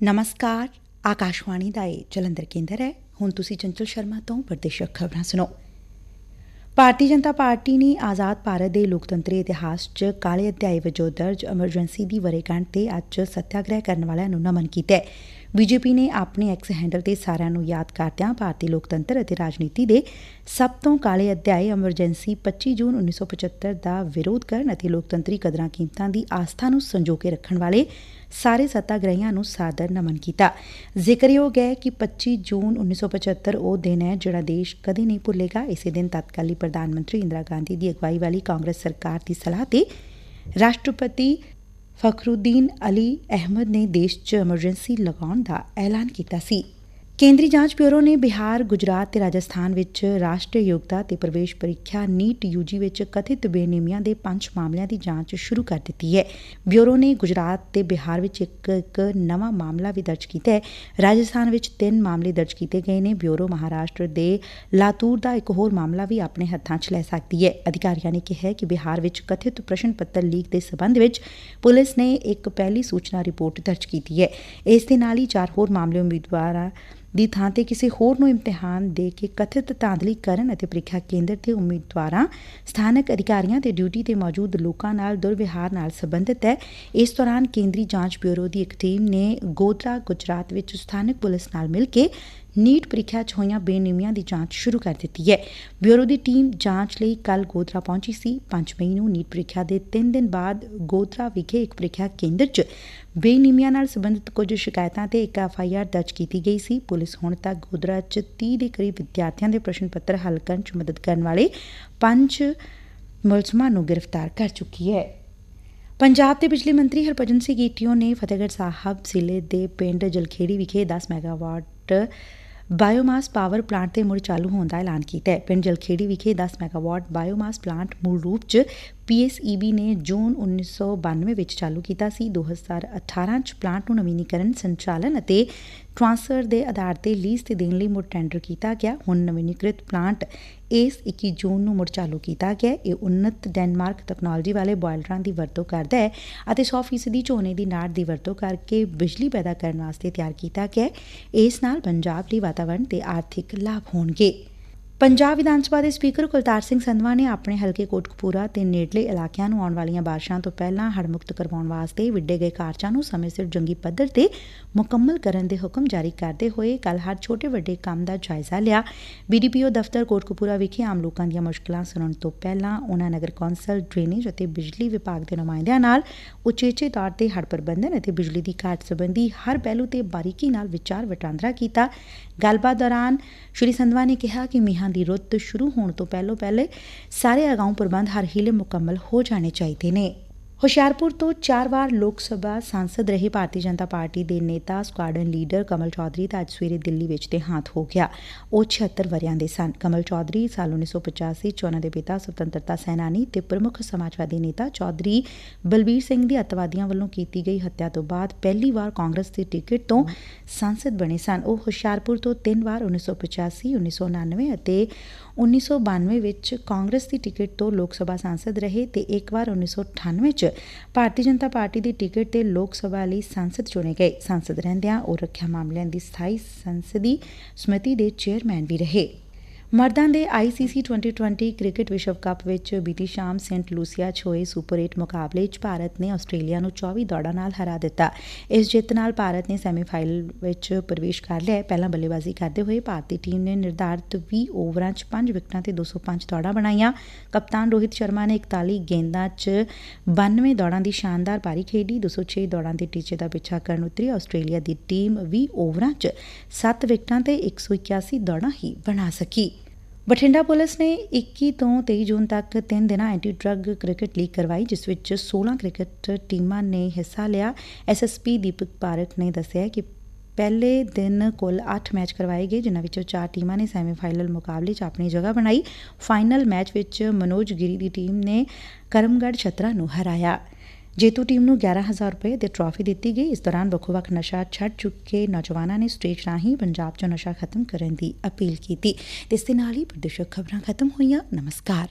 ਨਮਸਕਾਰ ਆਕਾਸ਼ਵਾਣੀ ਦਾ ਇਹ ਜਲੰਧਰ ਕੇਂਦਰ ਹੈ ਹੁਣ ਤੁਸੀਂ ਚੰਚਲ ਸ਼ਰਮਾ ਤੋਂ ਪ੍ਰਦੇਸ਼ਕ ਖਬਰਾਂ ਸੁਣੋ ਭਾਰਤੀ ਜਨਤਾ ਪਾਰਟੀ ਨੇ ਆਜ਼ਾਦ ਭਾਰਤ ਦੇ ਲੋਕਤੰਤਰੀ ਇਤਿਹਾਸ 'ਚ ਕਾਲੇ ਅਧਿਆਏ ਵਜੋਂ ਦਰਜ ਐਮਰਜੈਂਸੀ ਦੀ ਵਰੇਗੰਢ ਤੇ ਅੱਜ ਸੱਤਿਆਗ੍ਰਹਿ ਕਰਨ ਵਾਲਿਆਂ ਨੂੰ ਨਮਨ ਕੀਤਾ ਹੈ ਬੀਜੇਪੀ ਨੇ ਆਪਣੇ ਐਕਸ ਹੈਂਡਲ ਤੇ ਸਾਰਿਆਂ ਨੂੰ ਯਾਦ ਕਰਦਿਆਂ ਭਾਰਤੀ ਲੋਕਤੰਤਰ ਅਤੇ ਰਾਜਨੀਤੀ ਦੇ ਸਭ ਤੋਂ ਕਾਲੇ ਅਧਿਆਇ ਐਮਰਜੈਂਸੀ 25 ਜੂਨ 1975 ਦਾ ਵਿਰੋਧ ਕਰਨ ਅਤੇ ਲੋਕਤੰਤਰੀ ਕਦਰਾਂ ਕੀਮਤਾਂ ਦੀ ਆਸਥਾ ਨੂੰ ਸੰਜੋ ਕੇ ਰੱਖਣ ਵਾਲੇ ਸਾਰੇ ਸੱਤਾਗ੍ਰਹੀਆਂ ਨੂੰ ਸਾਦਰ ਨਮਨ ਕੀਤਾ। ਜ਼ਿਕਰਯੋਗ ਹੈ ਕਿ 25 ਜੂਨ 1975 ਉਹ ਦਿਨ ਹੈ ਜਿਹੜਾ ਦੇਸ਼ ਕਦੇ ਨਹੀਂ ਭੁੱਲੇਗਾ। ਇਸੇ ਦਿਨ ਤਤਕਾਲੀ ਪ੍ਰਧਾਨ ਮੰਤਰੀ ਇੰਦਰਾ ਗਾਂਧੀ ਦੀ ਅਗਵਾਈ ਵਾਲੀ ਕਾਂਗਰਸ ਸਰਕਾਰ ਦੀ ਸਲਾਹ ਤੇ ਰਾਸ਼ਟਰਪਤੀ ਫਖਰੁਦੀਨ ਅਲੀ ਅਹਿਮਦ ਨੇ ਦੇਸ਼ 'ਚ ਐਮਰਜੈਂਸੀ ਲਗਾਉਣ ਦਾ ਐਲਾਨ ਕੀਤਾ ਸੀ। ਕੇਂਦਰੀ ਜਾਂਚ ਬਿਊਰੋ ਨੇ ਬਿਹਾਰ, ਗੁਜਰਾਤ ਤੇ ਰਾਜਸਥਾਨ ਵਿੱਚ ਰਾਸ਼ਟਰੀ ਯੋਗਤਾ ਤੇ ਪ੍ਰਵੇਸ਼ ਪ੍ਰੀਖਿਆ ਨੀਟ ਯੂਜੀ ਵਿੱਚ ਕਥਿਤ ਬੇਨੇਮੀਆਂ ਦੇ ਪੰਜ ਮਾਮਲਿਆਂ ਦੀ ਜਾਂਚ ਸ਼ੁਰੂ ਕਰ ਦਿੱਤੀ ਹੈ। ਬਿਊਰੋ ਨੇ ਗੁਜਰਾਤ ਤੇ ਬਿਹਾਰ ਵਿੱਚ ਇੱਕ ਇੱਕ ਨਵਾਂ ਮਾਮਲਾ ਵੀ ਦਰਜ ਕੀਤਾ ਹੈ। ਰਾਜਸਥਾਨ ਵਿੱਚ ਤਿੰਨ ਮਾਮਲੇ ਦਰਜ ਕੀਤੇ ਗਏ ਨੇ। ਬਿਊਰੋ ਮਹਾਰਾਸ਼ਟਰ ਦੇ ਲਾਤੂਰ ਦਾ ਇੱਕ ਹੋਰ ਮਾਮਲਾ ਵੀ ਆਪਣੇ ਹੱਥਾਂ 'ਚ ਲੈ ਸਕਦੀ ਹੈ। ਅਧਿਕਾਰੀਆਂ ਨੇ ਕਿਹਾ ਕਿ ਬਿਹਾਰ ਵਿੱਚ ਕਥਿਤ ਪ੍ਰਸ਼ਨ ਪੱਤਰ ਲੀਕ ਦੇ ਸਬੰਧ ਵਿੱਚ ਪੁਲਿਸ ਨੇ ਇੱਕ ਪਹਿਲੀ ਸੂਚਨਾ ਰਿਪੋਰਟ ਦਰਜ ਕੀਤੀ ਹੈ। ਇਸ ਦੇ ਨਾਲ ਹੀ ਚਾਰ ਹੋਰ ਮਾਮਲੇ ਉਮੀਦਵਾਰਾਂ ਦੀ ਥਾਂ ਤੇ ਕਿਸੇ ਹੋਰ ਨੂੰ ਇਮਤਿਹਾਨ ਦੇ ਕੇ ਕਥਿਤ ਧਾਂਦਲੀ ਕਰਨ ਅਤੇ ਪ੍ਰੀਖਿਆ ਕੇਂਦਰ ਦੇ ਉਮੀਦਵਾਰਾਂ, ਸਥਾਨਕ ਅਧਿਕਾਰੀਆਂ ਤੇ ਡਿਊਟੀ ਤੇ ਮੌਜੂਦ ਲੋਕਾਂ ਨਾਲ ਦੁਰਵਿਹਾਰ ਨਾਲ ਸਬੰਧਤ ਹੈ। ਇਸ ਦੌਰਾਨ ਕੇਂਦਰੀ ਜਾਂਚ ਬਿਊਰੋ ਦੀ ਇੱਕ ਟੀਮ ਨੇ ਗੋਧਰਾ, ਗੁਜਰਾਤ ਵਿੱਚ ਸਥਾਨਕ ਪੁਲਿਸ ਨਾਲ ਮਿਲ ਕੇ ਨੀਟ ਪ੍ਰੀਖਿਆ 'ਚ ਹੋਈਆਂ ਬੇਨਿਯਮੀਆਂ ਦੀ ਜਾਂਚ ਸ਼ੁਰੂ ਕਰ ਦਿੱਤੀ ਏ ਬਿਊਰੋ ਦੀ ਟੀਮ ਜਾਂਚ ਲਈ ਕੱਲ ਗੋਧਰਾ ਪਹੁੰਚੀ ਸੀ। 5 ਮਈ ਨੂੰ ਨੀਟ ਪ੍ਰੀਖਿਆ ਦੇ 3 ਦਿਨ ਬਾਅਦ ਗੋਧਰਾ ਵਿਖੇ ਇੱਕ ਪ੍ਰੀਖਿਆ ਕੇਂਦਰ 'ਚ ਬੇਨਿਯਮੀਆਂ ਨਾਲ ਸੰਬੰਧਿਤ ਕੁਝ ਸ਼ਿਕਾਇਤਾਂ ਤੇ ਇੱਕ ਆਰ ਦਰਜ ਕੀਤੀ ਗਈ ਸੀ। ਪੁਲਿਸ ਹੁਣ ਤੱਕ ਗੋਧਰਾ 'ਚ 30 ਦੇ ਕਰੀਬ ਵਿਦਿਆਰਥੀਆਂ ਦੇ ਪ੍ਰਸ਼ਨ ਪੱਤਰ ਹੱਲ ਕਰਨ 'ਚ ਮਦਦ ਕਰਨ ਵਾਲੇ ਪੰਜ ਮੁਲਜ਼ਮਾਂ ਨੂੰ ਗ੍ਰਿਫਤਾਰ ਕਰ ਚੁੱਕੀ ਹੈ। ਪੰਜਾਬ ਦੇ ਬਿਜਲੀ ਮੰਤਰੀ ਹਰਭਜਨ ਸਿੰਘ ਈਟੀਓ ਨੇ ਫਤਿਹਗੜ੍ਹ ਸਾਹਿਬ ਜ਼ਿਲ੍ਹੇ ਦੇ ਪਿੰਡ ਜਲਖੇੜੀ ਵਿਖੇ 10 ਮੈਗਾਵਾਟ ਬਾਇਓਮਾਸ ਪਾਵਰ ਪਲਾਂਟ ਦੇ ਮੁੜ ਚਾਲੂ ਹੋਣ ਦਾ ਐਲਾਨ ਕੀਤਾ ਪਿੰਡ ਜਲਖੇੜੀ ਵਿਖੇ 10 ਮੈਗਾਵਾਟ ਬਾਇਓਮਾਸ ਪਲਾਂਟ ਮੂਲ ਰੂਪ 'ਚ ਪੀਐਸਈਬੀ ਨੇ ਜੂਨ 1992 ਵਿੱਚ ਚਾਲੂ ਕੀਤਾ ਸੀ। 2018 'ਚ ਪਲਾਂਟ ਨੂੰ ਨਵੀਨੀਕਰਨ, ਸੰਚਾਲਨ ਅਤੇ ਟ੍ਰਾਂਸਫਰ ਦੇ ਆਧਾਰ ਤੇ ਲੀਜ਼ ਤੇ ਦੇਣ ਲਈ ਮੁੜ ਟੈਂਡਰ ਕੀਤਾ ਗਿਆ। ਹੁਣ ਨਵੀਨੀਕ੍ਰਿਤ ਪਲਾਂਟ ਇਸ 21 ਜੂਨ ਨੂੰ ਮੁੜ ਚਾਲੂ ਕੀਤਾ ਗਿਆ। ਇਹ ਉન્નਤ ਡੈਨਮਾਰਕ ਤਕਨਾਲੋਜੀ ਵਾਲੇ ਬੋਇਲਰਾਂ ਦੀ ਵਰਤੋਂ ਕਰਦਾ ਹੈ ਅਤੇ 100% ਝੋਨੇ ਦੀ ਨਾੜ ਦੀ ਵਰਤੋਂ ਕਰਕੇ ਬਿਜਲੀ ਪੈਦਾ ਕਰਨ ਵਾਸਤੇ ਤਿਆਰ ਕੀਤਾ ਗਿਆ ਇਸ ਨਾਲ ਪੰਜਾਬ ਲਈ ਵਾਤਾਵਰਣ ਤੇ ਆਰਥਿਕ ਲਾਭ ਹੋਣਗੇ। ਪੰਜਾਬ ਵਿਧਾਨ ਸਭਾ ਦੇ ਸਪੀਕਰ ਕੁਲਤਾਰ ਸਿੰਘ ਸੰਧਵਾ ਨੇ ਆਪਣੇ ਹਲਕੇ ਕੋਟਕਪੂਰਾ ਤੇ ਨੇੜਲੇ ਇਲਾਕਿਆਂ ਨੂੰ ਆਉਣ ਵਾਲੀਆਂ ਬਾਰਿਸ਼ਾਂ ਤੋਂ ਪਹਿਲਾਂ ਹੜਮੁਕਤ ਕਰਵਾਉਣ ਵਾਸਤੇ ਵਿੱਢੇ ਗਏ ਕਾਰਜਾਂ ਨੂੰ ਸਮੇਂ ਸਿਰ ਜੰਗੀ ਪੱਧਰ ਤੇ ਮੁਕੰਮਲ ਕਰਨ ਦੇ ਹੁਕਮ ਜਾਰੀ ਕਰਦੇ ਹੋਏ ਕੱਲ ਹਰ ਛੋਟੇ ਵੱਡੇ ਕੰਮ ਦਾ ਜਾਇਜ਼ਾ ਲਿਆ। ਬੀਡੀਪੀਓ ਦਫ਼ਤਰ ਕੋਟਕਪੂਰਾ ਵਿਖੇ ਆਮ ਲੋਕਾਂ ਦੀਆਂ ਮੁਸ਼ਕਲਾਂ ਸੁਣਨ ਤੋਂ ਪਹਿਲਾਂ ਉਹਨਾਂ ਨਗਰ ਕੌਂਸਲ, ਡਰੇਨੇਜ ਅਤੇ ਬਿਜਲੀ ਵਿਭਾਗ ਦੇ ਨੁਮਾਇੰਦਿਆਂ ਨਾਲ ਉਚੇਚੇ ਤੌਰ ਤੇ ਹੜ ਪ੍ਰਬੰਧਨ ਅਤੇ ਬਿਜਲੀ ਦੀ ਘਾਟ ਸੰਬੰਧੀ ਹਰ ਪਹਿਲੂ ਤੇ ਬਾਰੀਕੀ ਨਾਲ ਵਿਚਾਰ ਵਟਾਂਦਰਾ ਕੀਤਾ। ਗੱਲਬਾਤ ਦੌਰਾਨ ਸ਼੍ਰੀ ਸੰਧਵਾ ਨੇ ਕਿਹਾ ਕਿ ਮੀਂਹਾਂ ਦੀ ਰੁੱਤ ਸ਼ੁਰੂ ਹੋਣ ਤੋਂ ਪਹਿਲਾਂ ਪਹਿਲੇ ਸਾਰੇ ਅਗਾਊਂ ਪ੍ਰਬੰਧ ਹਰ ਹੀਲੇ ਮੁਕੰਮਲ ਹੋ ਜਾਣੇ ਚਾਹੀਦੇ ਨੇ। ਹੁਸ਼ਿਆਰਪੁਰ ਤੋਂ ਚਾਰ ਵਾਰ ਲੋਕ ਸਭਾ ਸਾਂਸਦ ਰਹੇ ਭਾਰਤੀ ਜਨਤਾ ਪਾਰਟੀ ਦੇ ਨੇਤਾ ਸਕੁਆਡਨ ਲੀਡਰ ਕਮਲ ਚੌਧਰੀ ਦਾ ਅੱਜ ਸਵੇਰੇ ਦਿੱਲੀ ਵਿੱਚ ਦੇਹਾਂਤ ਹੋ ਗਿਆ। ਉਹ 76 ਵਰਿਆਂ ਦੇ ਸਨ। ਕਮਲ ਚੌਧਰੀ ਸਾਲ 1985 ਚ ਉਹਨਾਂ ਦੇ ਪਿਤਾ ਸੁਤੰਤਰਤਾ ਸੈਨਾਨੀ ਤੇ ਪ੍ਰਮੁੱਖ ਸਮਾਜਵਾਦੀ ਨੇਤਾ ਚੌਧਰੀ ਬਲਬੀਰ ਸਿੰਘ ਦੀ ਅੱਤਵਾਦੀਆਂ ਵੱਲੋਂ ਕੀਤੀ ਗਈ ਹੱਤਿਆ ਤੋਂ ਬਾਅਦ ਪਹਿਲੀ ਵਾਰ ਕਾਂਗਰਸ ਦੀ ਟਿਕਟ ਤੋਂ ਸਾਂਸਦ ਬਣੇ ਸਨ। ਉਹ ਹੁਸ਼ਿਆਰਪੁਰ ਤੋਂ ਤਿੰਨ ਵਾਰ 1985 1999 ਅਤੇ 1992 ਵਿੱਚ ਕਾਂਗਰਸ ਦੀ ਟਿਕਟ ਤੋਂ ਲੋਕ ਸਭਾ ਸਾਂਸਦ ਰਹੇ ਤੇ ਇੱਕ ਵਾਰ 1998 ਚ ਭਾਰਤੀ ਜਨਤਾ ਪਾਰਟੀ ਦੀ ਟਿਕਟ ਤੇ ਲੋਕ ਸਭਾ ਲਈ ਸਾਂਸਦ ਚੁਣੇ ਗਏ। ਸਾਂਸਦ ਰਹਿੰਦਿਆਂ ਉਹ ਰੱਖਿਆ ਮਾਮਲਿਆਂ ਦੀ ਸਥਾਈ ਸੰਸਦੀ ਸਮਿਤੀ ਦੇ ਚੇਅਰਮੈਨ ਵੀ ਰਹੇ। ਮਰਦਾਂ ਦੇ ਆਈਸੀਸੀ 2020 ਕ੍ਰਿਕਟ ਵਿਸ਼ਵ ਕੱਪ ਵਿੱਚ ਬੀਤੀ ਸ਼ਾਮ ਸੈਂਟ ਲੂਸੀਆ 'ਚ ਹੋਏ ਸੁਪਰ 8 ਮੁਕਾਬਲੇ 'ਚ ਭਾਰਤ ਨੇ ਆਸਟ੍ਰੇਲੀਆ ਨੂੰ 24 ਦੌੜਾਂ ਨਾਲ ਹਰਾ ਦਿੱਤਾ। ਇਸ ਜਿੱਤ ਨਾਲ ਭਾਰਤ ਨੇ ਸੈਮੀਫਾਈਨਲ ਵਿੱਚ ਪ੍ਰਵੇਸ਼ ਕਰ ਲਿਆ। ਪਹਿਲਾਂ ਬੱਲੇਬਾਜ਼ੀ ਕਰਦੇ ਹੋਏ ਭਾਰਤੀ ਟੀਮ ਨੇ ਨਿਰਧਾਰਤ 20 ਓਵਰਾਂ 'ਚ 5 ਵਿਕਟਾਂ ਤੇ 205 ਦੌੜਾਂ ਬਣਾਈਆਂ। ਕਪਤਾਨ ਰੋਹਿਤ ਸ਼ਰਮਾ ਨੇ 41 ਗੇਂਦਾਂ 'ਚ 92 ਦੌੜਾਂ ਦੀ ਸ਼ਾਨਦਾਰ ਪਾਰੀ ਖੇਡੀ। 206 ਦੌੜਾਂ ਦੇ ਟੀਚੇ ਦਾ ਪਿੱਛਾ ਕਰਨ ਉਤਰੀ ਆਸਟ੍ਰੇਲੀਆ ਦੀ ਟੀਮ 20 ਓਵਰਾਂ 'ਚ 7 ਵਿਕਟਾਂ ਤੇ 181 ਦੌੜਾਂ ਹੀ ਬਣਾ ਸਕੀ। ਬਠਿੰਡਾ ਪੁਲਿਸ ਨੇ 21 ਤੋਂ 23 ਜੂਨ ਤੱਕ ਤਿੰਨ ਦਿਨਾਂ ਐਂਟੀ ਡਰੱਗ ਕ੍ਰਿਕਟ ਲੀਗ ਕਰਵਾਈ, ਜਿਸ ਵਿੱਚ 16 ਕ੍ਰਿਕਟ ਟੀਮਾਂ ਨੇ ਹਿੱਸਾ ਲਿਆ। ਐਸਐਸਪੀ ਦੀਪਕ ਪਾਰਕ ਨੇ ਦੱਸਿਆ ਕਿ ਪਹਿਲੇ ਦਿਨ ਕੁੱਲ 8 ਮੈਚ ਕਰਵਾਏ ਗਏ, ਜਿਨ੍ਹਾਂ ਵਿੱਚੋਂ 4 ਟੀਮਾਂ ਨੇ ਸੈਮੀਫਾਈਨਲ ਮੁਕਾਬਲੇ 'ਚ ਆਪਣੀ ਜਗ੍ਹਾ ਬਣਾਈ। ਫਾਈਨਲ ਮੈਚ ਵਿੱਚ ਮਨੋਜ ਗਿਰੀ ਦੀ ਟੀਮ ਨੇ ਕਰਮਗੜ੍ਹ ਛਤਰਾ ਨੂੰ ਹਰਾਇਆ। ਜੇਤੂ ਟੀਮ ਨੂੰ 11000 ਰੁਪਏ ਤੇ ਟਰਾਫੀ ਦਿੱਤੀ ਗਈ। ਇਸ ਦੌਰਾਨ ਵੱਖੋ-ਵੱਖ ਨਸ਼ਾ ਛੱਡ ਚੁੱਕੇ ਨੌਜਵਾਨਾਂ ਨੇ ਸਟੇਜ ਰਾਹੀਂ ਪੰਜਾਬ 'ਚੋਂ ਨਸ਼ਾ ਖਤਮ ਕਰਨ ਦੀ ਅਪੀਲ ਕੀਤੀ। ਤੇ ਇਸ ਦੇ ਨਾਲ ਹੀ ਪ੍ਰਦੇਸ਼ਕ ਖਬਰਾਂ ਖਤਮ ਹੋਈਆਂ। ਨਮਸਕਾਰ।